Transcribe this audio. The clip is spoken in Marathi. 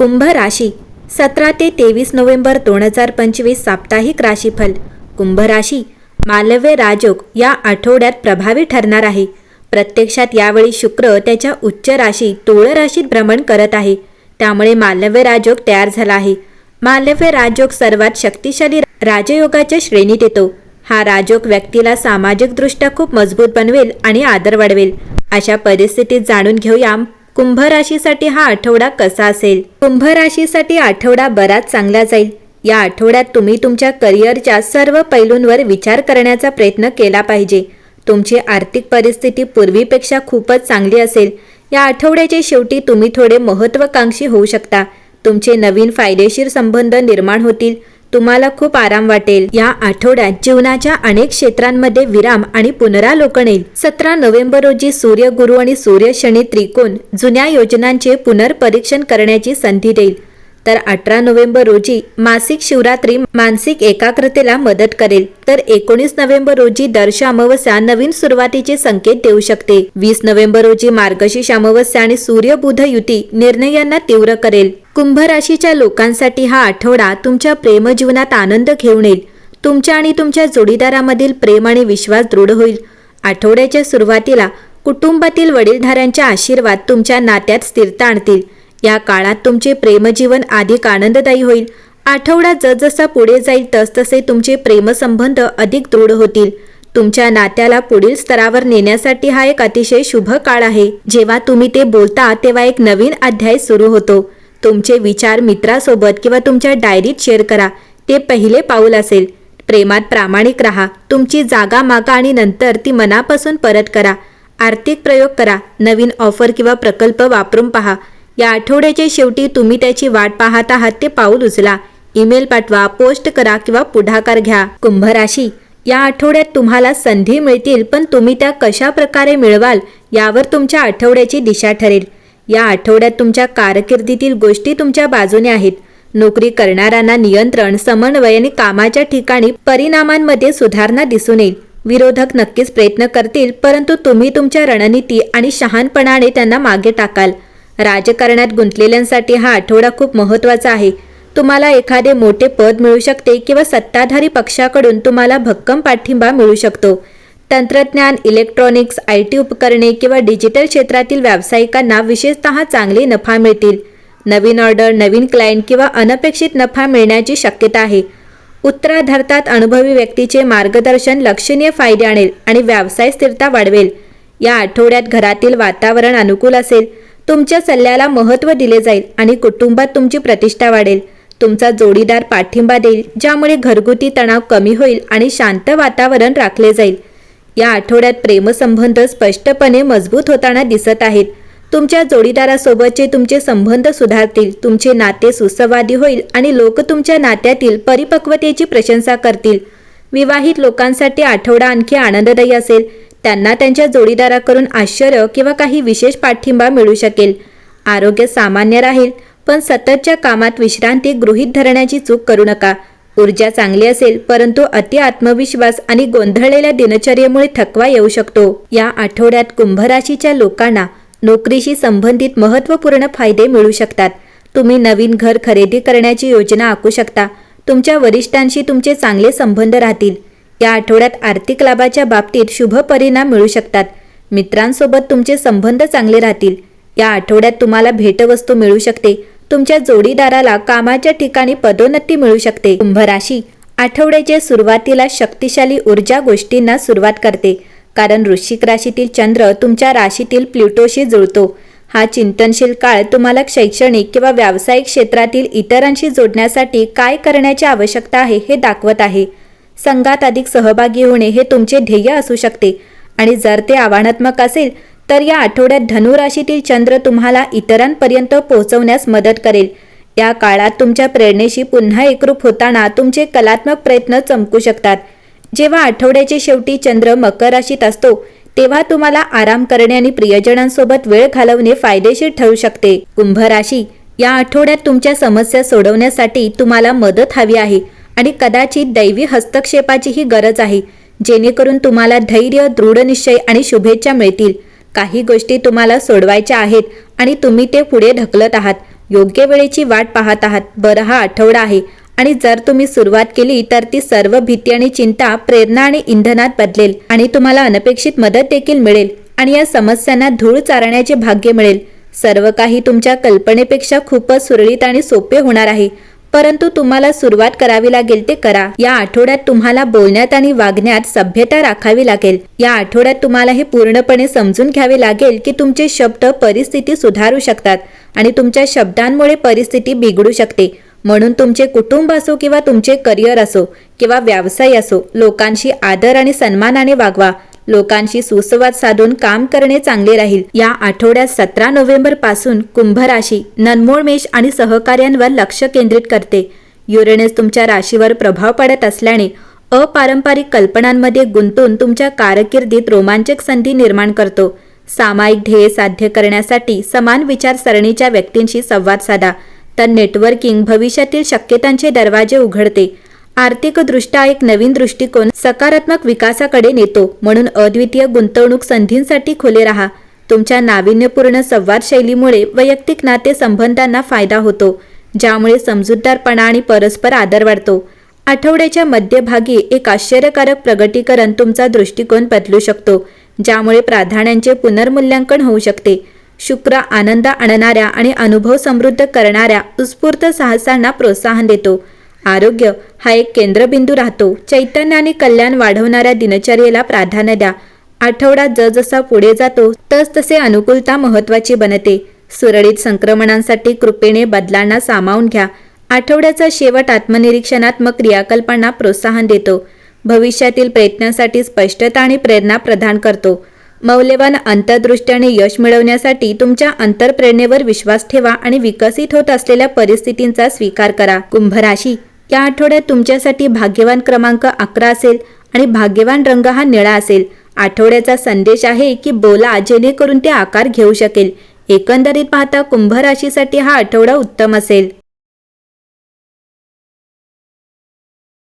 कुंभ राशी सतरा ते तेवीस नोव्हेंबर दोन हजार पंचवीस साप्ताहिक राशीफल. कुंभ राशी मालव्य राजयोग या आठवड्यात प्रभावी ठरणार आहे. प्रत्यक्षात यावेळी शुक्र त्याच्या उच्च राशी तुळ राशीत भ्रमण करत आहे. त्यामुळे मालव्य राजयोग तयार झाला आहे. मालव्य राजयोग सर्वात शक्तिशाली राजयोगाच्या श्रेणीत येतो. हा राजयोग व्यक्तीला सामाजिकदृष्ट्या खूप मजबूत बनवेल आणि आदर वाढवेल. अशा परिस्थितीत जाणून घेऊया कुंभ राशीसाठी हा आठवडा कसा असेल? कुंभ राशीसाठी आठवडा बराच चांगला जाईल. या आठवड्यात तुम्ही तुमच्या करिअरच्या सर्व पैलूंवर विचार करण्याचा प्रयत्न केला पाहिजे. तुमची आर्थिक परिस्थिती पूर्वीपेक्षा खूपच चांगली असेल. या आठवड्याच्या शेवटी तुम्ही थोडे महत्त्वाकांक्षी होऊ शकता. तुमचे नवीन फायदेशीर संबंध निर्माण होतील. तुम्हाला खूप आराम वाटेल. या आठवड्यात जीवनाच्या अनेक क्षेत्रांमध्ये विराम आणि पुनरालोकन येईल. सतरा नोव्हेंबर रोजी सूर्य गुरु आणि सूर्य शनी त्रिकोण जुन्या योजनांचे पुनर्परीक्षण करण्याची संधी देईल. तर अठरा नोव्हेंबर रोजी मासिक शिवरात्री मानसिक एकाग्रतेला मदत करेल. तर एकोणीस नोव्हेंबर रोजी दर्श अमावस्या नवीन सुरुवातीचे संकेत देऊ शकते. वीस नोव्हेंबर रोजी मार्गशीर्ष अमावस्या आणि सूर्य बुध युती निर्णयांना तीव्र करेल. कुंभ राशीच्या लोकांसाठी हा आठवडा तुमच्या प्रेमजीवनात आनंद घेऊन येईल. तुमच्या आणि तुमच्या जोडीदारामधील प्रेम आणि विश्वास दृढ होईल. आठवड्याच्या सुरुवातीला कुटुंबातील वडीलधाऱ्यांच्या आशीर्वाद तुमच्या नात्यात स्थिरता आणतील. या काळात तुमचे प्रेमजीवन अधिक आनंददायी होईल. आठवडा जसजसा पुढे जाईल तसतसे तुमचे प्रेमसंबंध अधिक दृढ होतील. तुमच्या नात्याला पुढील स्तरावर नेण्यासाठी हा एक अतिशय शुभ काळ आहे. जेव्हा तुम्ही ते बोलता तेव्हा एक नवीन अध्याय सुरू होतो. तुमचे विचार मित्रासोबत किंवा तुमच्या डायरीत शेअर करा. ते पहिले पाऊल असेल. प्रेमात प्रामाणिक राहा. तुमची जागा मागा आणि नंतर ती मनापासून परत करा. आर्थिक प्रयोग करा. नवीन ऑफर किंवा प्रकल्प वापरून पहा. या आठवड्याच्या शेवटी तुम्ही त्याची वाट पाहत आहात ते पाऊल उचला. ईमेल पाठवा पोस्ट करा किंवा पुढाकार घ्या. कुंभ राशी या आठवड्यात तुम्हाला संधी मिळतील पण तुम्ही त्या कशा प्रकारे मिळवाल यावर तुमच्या आठवड्याची दिशा ठरेल. या आठवड्यात तुमच्या कारकिर्दीतील गोष्टी तुमच्या बाजूने आहेत. नोकरी करणाऱ्यांना नियंत्रण समन्वय आणि कामाच्या ठिकाणी परिणामांमध्ये सुधारणा दिसून येईल. विरोधक नक्कीच प्रयत्न करतील परंतु तुम्ही तुमच्या रणनीती आणि शहाणपणाने त्यांना मागे टाकाल. राजकारणात गुंतलेल्यांसाठी हा आठवडा खूप महत्त्वाचा आहे. तुम्हाला एखादे मोठे पद मिळू शकते किंवा सत्ताधारी पक्षाकडून तुम्हाला भक्कम पाठिंबा मिळू शकतो. तंत्रज्ञान इलेक्ट्रॉनिक्स आय टी उपकरणे किंवा डिजिटल क्षेत्रातील व्यावसायिकांना विशेषतः चांगले नफा मिळतील. नवीन ऑर्डर नवीन क्लायंट किंवा अनपेक्षित नफा मिळण्याची शक्यता आहे. उत्तराधार्तात अनुभवी व्यक्तीचे मार्गदर्शन लक्षणीय फायदे आणेल आणि व्यवसाय स्थिरता वाढवेल. या आठवड्यात घरातील वातावरण अनुकूल असेल. तुमच्या सल्ल्याला महत्त्व दिले जाईल आणि कुटुंबात तुमची प्रतिष्ठा वाढेल. तुमचा जोडीदार पाठिंबा देईल ज्यामुळे घरगुती तणाव कमी होईल आणि शांत वातावरण राखले जाईल. या आठवड्यात प्रेमसंबंध स्पष्टपणे मजबूत होताना दिसत आहेत. तुमच्या जोडीदारासोबतचे तुमचे संबंध सुधारतील तुमचे नाते सुसंवादी होईल आणि लोक तुमच्या नात्यातील परिपक्वतेची प्रशंसा करतील. विवाहित लोकांसाठी आठवडा आणखी आनंददायी असेल. त्यांना त्यांच्या जोडीदाराकडून आश्चर्य किंवा काही विशेष पाठिंबा मिळू शकेल. आरोग्य सामान्य राहील पण सततच्या कामात विश्रांती गृहीत धरण्याची चूक करू नका. ऊर्जा चांगली असेल परंतु अति आत्मविश्वास आणि गोंधळलेल्या दिनचर्येमुळे थकवा येऊ शकतो. या आठवड्यात कुंभ राशीच्या लोकांना नोकरीशी संबंधित महत्त्वपूर्ण फायदे मिळू शकतात. तुम्ही नवीन घर खरेदी करण्याची योजना आखू शकता. तुमच्या वरिष्ठांशी तुमचे चांगले संबंध राहतील. या आठवड्यात आर्थिक लाभाच्या बाबतीत शुभ परिणाम मिळू शकतात. मित्रांसोबत तुमचे संबंध चांगले राहतील. या आठवड्यात तुम्हाला भेटवस्तू मिळू शकते. तुमच्या जोडीदाराला कामाच्या ठिकाणी पदोन्नती मिळू शकते. कुंभ राशी आठवड्याच्या सुरुवातीला शक्तिशाली ऊर्जा गोष्टींना सुरुवात करते. कारण वृश्चिक राशीतील चंद्र तुमच्या राशीतील प्लुटोशी जुळतो. हा चिंतनशील काळ तुम्हाला शैक्षणिक किंवा व्यावसायिक क्षेत्रातील इतरांशी जोडण्यासाठी काय करण्याची आवश्यकता आहे हे दाखवत आहे. संघात अधिक सहभागी होणे हे तुमचे ध्येय असू शकते. आणि जर ते आव्हानात्मक असेल तर या आठवड्यात धनुराशीतील चंद्र तुम्हाला इतरांपर्यंत पोहोचवण्यास मदत करेल. या काळात तुमच्या प्रेरणेशी पुन्हा एकरूप होताना तुमचे कलात्मक प्रयत्न चमकू शकतात. जेव्हा आठवड्याचे शेवटी चंद्र मकर राशीत असतो तेव्हा तुम्हाला आराम करणे आणि प्रियजनांसोबत वेळ घालवणे फायदेशीर ठरू शकते. कुंभ राशी या आठवड्यात तुमच्या समस्या सोडवण्यासाठी तुम्हाला मदत हवी आहे. आणि कदाचित दैवी हस्तक्षेपाचीही गरज आहे. जेणेकरून तुम्हाला धैर्य दृढनिश्चय आणि शुभेच्छा मिळतील. काही गोष्टी तुम्हाला सोडवायच्या आहेत आणि तुम्ही ते पुढे ढकलत आहात. योग्य वेळेची वाट पाहत आहात. बरं हा आठवडा आहे. आणि जर तुम्ही सुरुवात केली तर ती सर्व भीती आणि चिंता प्रेरणा आणि इंधनात बदलेल आणि तुम्हाला अनपेक्षित मदत देखील मिळेल आणि या समस्यांना धूळ चारण्याचे भाग्य मिळेल. सर्व काही तुमच्या कल्पनेपेक्षा खूपच सुरळीत आणि सोपे होणार आहे. परंतु तुम्हाला सुरुवात करावी लागेल ते करा. या आठवड्यात तुम्हाला बोलण्यात आणि वागण्यात सभ्यता राखावी लागेल. या आठवड्यात तुम्हाला हे पूर्णपणे समजून घ्यावे लागेल की तुमचे शब्द परिस्थिती सुधारू शकतात आणि तुमच्या शब्दांमुळे परिस्थिती बिघडू शकते. म्हणून तुमचे कुटुंब असो किंवा तुमचे करिअर असो किंवा व्यवसाय असो लोकांशी आदर आणि सन्मानाने वागवा. लोकांशी सुसंवाद साधून काम करणे चांगले राहील. या आठवड्यात सतरा नोव्हेंबरपासून कुंभ राशी ननमोळ मेष आणि सहकार्यांवर लक्ष केंद्रित करते. युरेनस तुमच्या राशीवर प्रभाव पडत असल्याने अपारंपरिक कल्पनांमध्ये गुंतून तुमच्या कारकिर्दीत रोमांचक संधी निर्माण करतो. सामायिक ध्येय साध्य करण्यासाठी समान विचारसरणीच्या व्यक्तींशी संवाद साधा. तर नेटवर्किंग भविष्यातील शक्यतांचे दरवाजे उघडते. आर्थिकदृष्ट्या एक नवीन दृष्टिकोन सकारात्मक विकासाकडे नेतो म्हणून अद्वितीय गुंतवणूक संधींसाठी खुले राहा. तुमच्या नाविन्यपूर्ण संवाद शैलीमुळे वैयक्तिक नाते संबंधांना फायदा होतो ज्यामुळे समजूतदारपणा आणि परस्पर आदर वाढतो. आठवड्याच्या मध्यभागी एक आश्चर्यकारक प्रगतीकरण तुमचा दृष्टिकोन बदलू शकतो ज्यामुळे प्राधान्यांचे पुनर्मूल्यांकन होऊ शकते. शुक्र आनंद आणणाऱ्या आणि अनुभव समृद्ध करणाऱ्या उत्स्फूर्त साहसांना प्रोत्साहन देतो. आरोग्य हा एक केंद्रबिंदू राहतो. चैतन्य आणि कल्याण वाढवणाऱ्या दिनचर्येला प्राधान्य द्या. आठवडा जसजसा पुढे जातो तसतसे अनुकूलता महत्वाची बनते. सुरळीत संक्रमणांसाठी कृपेने बदलांना सामावून घ्या. आठवड्याचा शेवट आत्मनिरीक्षणात्मक क्रियाकल्पांना प्रोत्साहन देतो. भविष्यातील प्रयत्नांसाठी स्पष्टता आणि प्रेरणा प्रदान करतो. मौल्यवान अंतर्दृष्टी आणि यश मिळवण्यासाठी तुमच्या अंतरप्रेरणेवर विश्वास ठेवा आणि विकसित होत असलेल्या परिस्थितींचा स्वीकार करा. कुंभ राशी या आठवड्यात तुमच्यासाठी भाग्यवान क्रमांक अकरा असेल आणि भाग्यवान रंग हा निळा असेल. आठवड्याचा संदेश आहे की बोला जेणेकरून ते आकार घेऊ शकेल. एकंदरीत पाहता कुंभ राशीसाठी हा आठवडा उत्तम असेल.